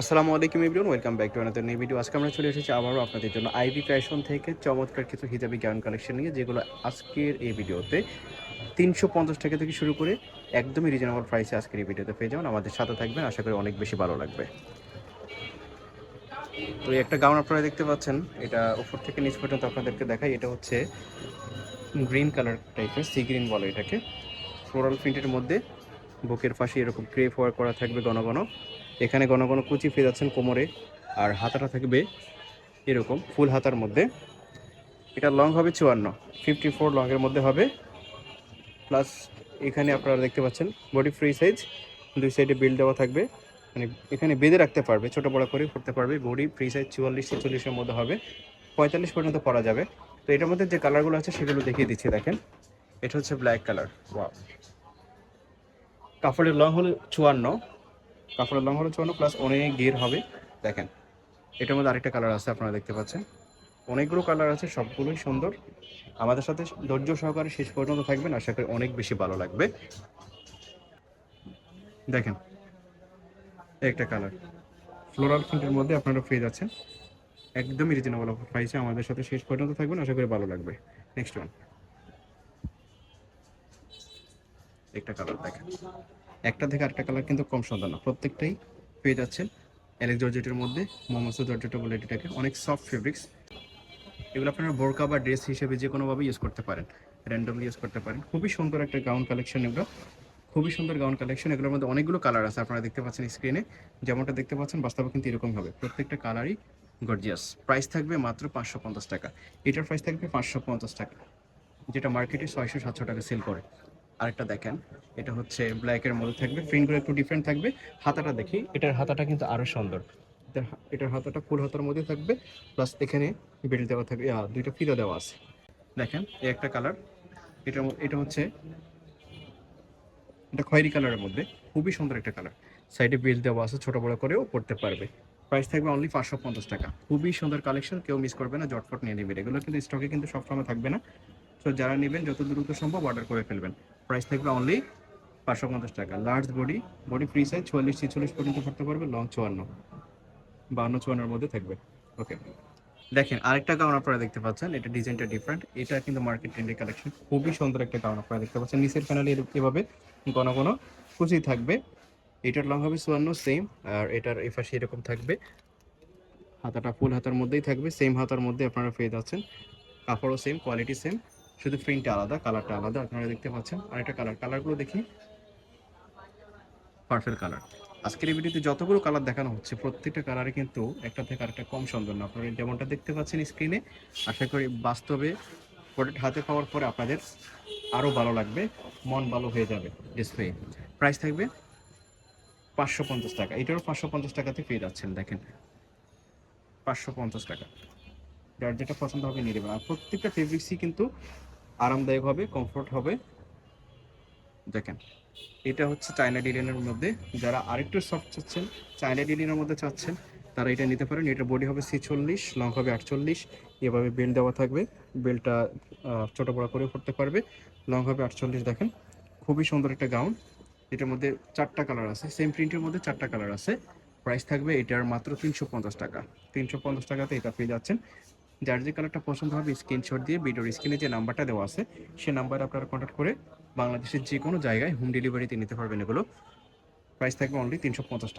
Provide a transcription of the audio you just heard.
আসসালামু আলাইকুম everyone, welcome back to another new video আজকে আমরা চলে এসেছি আবারও আপনাদের জন্য আইবি ফ্যাশন থেকে চমৎকার কিছু হিজাবি গাউন কালেকশন নিয়ে, যেগুলো আজকের এই ভিডিওতে তিনশো পঞ্চাশ টাকা থেকে শুরু করে একদমই রিজনেবল প্রাইসে আজকের এই ভিডিওতে পেয়ে যাবেন। আমাদের সাথে থাকবেন, আশা করি অনেক বেশি ভালো লাগবে। তো একটা গাউন আপনারা দেখতে পাচ্ছেন, এটা উপর থেকে নিচ পর্যন্ত আপনাদেরকে দেখাই। এটা হচ্ছে গ্রিন কালার টাইপের সি গ্রিন বলে এটাকে। ফ্লোরাল প্রিন্টের মধ্যে বুকের পাশে এরকম ক্রেপ ওয়ার্ক করা থাকবে ঘন ঘন। এখানে ঘন ঘন কুচি পেয়ে যাচ্ছেন কোমরে আর হাতাটা থাকবে এরকম ফুল হাতার মধ্যে। এটা লং হবে চুয়ান্ন ফিফটি ফোর লংয়ের মধ্যে হবে। প্লাস এখানে আপনারা দেখতে পাচ্ছেন বডি ফ্রি সাইজ দুই সাইডে বিল দেওয়া থাকবে। মানে এখানে বেঁধে রাখতে পারবে, ছোট বড় করে করতে পারবে। বডি ফ্রি সাইজ চুয়াল্লিশ ছেচল্লিশের মধ্যে হবে। পঁয়তাল্লিশ পর্যন্ত পরা যাবে। তো এটার মধ্যে যে কালারগুলো আছে সেগুলো দেখিয়ে দিচ্ছি, দেখেন। এটা হচ্ছে ব্ল্যাক কালার ওয়াও কাপড়ের লং হলো চুয়ান্ন কাপড়ের লং হলো চুয়ান্ন প্লাস অনেক গের হবে। দেখেন, এটার মধ্যে আরেকটা কালার আছে, আপনারা দেখতে পাচ্ছেন। অনেকগুলো কালার আছে, সবগুলোই সুন্দর। আমাদের সাথে ধৈর্য সহকারে শেষ পর্যন্ত থাকবেন, আশা করি অনেক বেশি ভালো লাগবে। দেখেন, একটা কালার ফ্লোরাল প্রিন্টের মধ্যে আপনারা পেয়ে যাচ্ছেন। একদমই রিজনেবল প্রাইসে আমাদের সাথে শেষ পর্যন্ত থাকবেন, আশা করি ভালো লাগবে। নেক্সট ওয়ান একটা কালার দেখেন। একটা থেকে আরেকটা কালার কিন্তু কম সুন্দর না। প্রত্যেকটাই পেয়ে যাচ্ছেন অ্যালেক্স জর্জেটের মধ্যে মোমোসো জর্জেটা বলে এটাকে, অনেক সফট ফেব্রিক্স এগুলো আপনারা বোরকা বা ড্রেস হিসেবে যে কোনোভাবে ইউজ করতে পারেন র্যান্ডমলি ইউজ করতে পারেন। খুবই সুন্দর একটা গাউন কালেকশন এগুলো, খুবই সুন্দর গাউন কালেকশন এগুলোর মধ্যে অনেকগুলো কালার আছে, আপনারা দেখতে পাচ্ছেন স্ক্রিনে যেমনটা দেখতে পাচ্ছেন, বাস্তবে কিন্তু এরকম হবে। প্রত্যেকটা কালারই গর্জিয়াস প্রাইস থাকবে মাত্র পাঁচশো পঞ্চাশ টাকা। এটার প্রাইস থাকবে পাঁচশো পঞ্চাশ টাকা, যেটা মার্কেটে ছয়শো সাতশো টাকা সেল করে। আরেকটা দেখেন এটা হচ্ছে ব্ল্যাকের মধ্যে থাকবে প্রিন্টগুলো একটু ডিফারেন্ট থাকবে। হাতাটা দেখি এটার হাতাটা কিন্তু আরও সুন্দর। এটার এটার হাতাটা ফুল হাতার মধ্যে থাকবে প্লাস এখানে বেল্ট দেওয়া থাকবে দুইটা ফিতা দেওয়া আছে। দেখেন এই একটা কালার এটা এটা হচ্ছে এটা খয়েরি কালারের মধ্যে খুবই সুন্দর একটা কালার সাইডে বেল্ট দেওয়া আছে ছোট বড় করেও পড়তে পারবে। প্রাইস থাকবে অনলি পাঁচশো পঞ্চাশ টাকা। খুবই সুন্দর কালেকশন কেউ মিস করবে না জটফট নিয়ে নেবেন এগুলো কিন্তু স্টকে কিন্তু সবসময় থাকবে না। তো যারা নেবেন যত দ্রুত সম্ভব অর্ডার করে ফেলবেন। প্রাইস থাকবে অনলি পাঁচশো পঞ্চাশ টাকা। Large body body free size চুয়াল্লিশ, ছেচল্লিশ পর্যন্ত করতে পারবে লং চুয়ান্ন। বান্ন চুয়ান্নর মধ্যে থাকবে। ওকে দেখেন, আরেকটা গাউন আপনারা দেখতে পাচ্ছেন, এটা ডিজাইনটা ডিফারেন্ট এটা কিন্তু মার্কেট ট্রেন্ডের কালেকশন খুবই সুন্দর একটা গাউন আপনারা দেখতে পাচ্ছেন। নিচের প্যানেলে এভাবে ঘন ঘন কুচি থাকবে। এটার লং হবে চুয়ান্ন সেম আর এটার এপাশে এরকম থাকবে। হাতাটা ফুল হাতার মধ্যেই থাকবে। সেম হাতার মধ্যে আপনারা পেয়ে যাচ্ছেন। কাপড়ও সেম কোয়ালিটি সেম শুধু প্রিন্টটা আলাদা কালারটা আলাদা, আপনারা দেখতে পাচ্ছেন। আর একটা কালার কালারগুলো দেখি। পারফেক্ট কালার আজকের এই ভিডিওতে যতগুলো কালার দেখানো হচ্ছে, প্রত্যেকটা কালারে কিন্তু একটা থেকে আরেকটা কম সুন্দর না আপনারা যেমনটা দেখতে পাচ্ছেন স্ক্রিনে আশা করি বাস্তবে প্রোডাক্ট হাতে পাওয়ার পরে আপনাদের আরও ভালো লাগবে, মন ভালো হয়ে যাবে ডিসপ্লে প্রাইস থাকবে পাঁচশো পঞ্চাশ টাকা। এটারও পাঁচশো পঞ্চাশ টাকাতে পেয়ে যাচ্ছেন, দেখেন। পাঁচশো পঞ্চাশ টাকা। যার যেটা পছন্দ হবে নিয়ে নেবেন। প্রত্যেকটা ফেব্রিক্সই কিন্তু আরামদায়ক হবে কমফোর্ট হবে। দেখেন, এটা হচ্ছে চায়না ডিলিনের মধ্যে। যারা আরেকটু সফট চাচ্ছেন চায়না ডিলিনের মধ্যে চাচ্ছেন, তারা এটা নিতে পারেন। এটার বডি হবে ছিচল্লিশ লং হবে আটচল্লিশ। এভাবে বেল্ট দেওয়া থাকবে। বেল্টটা ছোটো বড়ো করে করতে পারবে। লং হবে আটচল্লিশ, দেখেন। খুবই সুন্দর একটা গাউন এটার মধ্যে চারটা কালার আছে। সেম প্রিন্টের মধ্যে চারটা কালার আছে। প্রাইস থাকবে এটার মাত্র তিনশো পঞ্চাশ টাকা। তিনশো পঞ্চাশ টাকাতে এটা পেয়ে যাচ্ছেন। যার যে কালারটা পছন্দ হবে স্ক্রিনশট দিয়ে ভিডিওর স্ক্রিনে যে নাম্বারটা দেওয়া আছে, সে নাম্বার আপনারা কন্ট্যাক্ট করে বাংলাদেশের যে কোনো জায়গায় হোম ডেলিভারিতে নিতে পারবেন এগুলো। প্রাইস থাকবে অনলি তিনশো পঞ্চাশ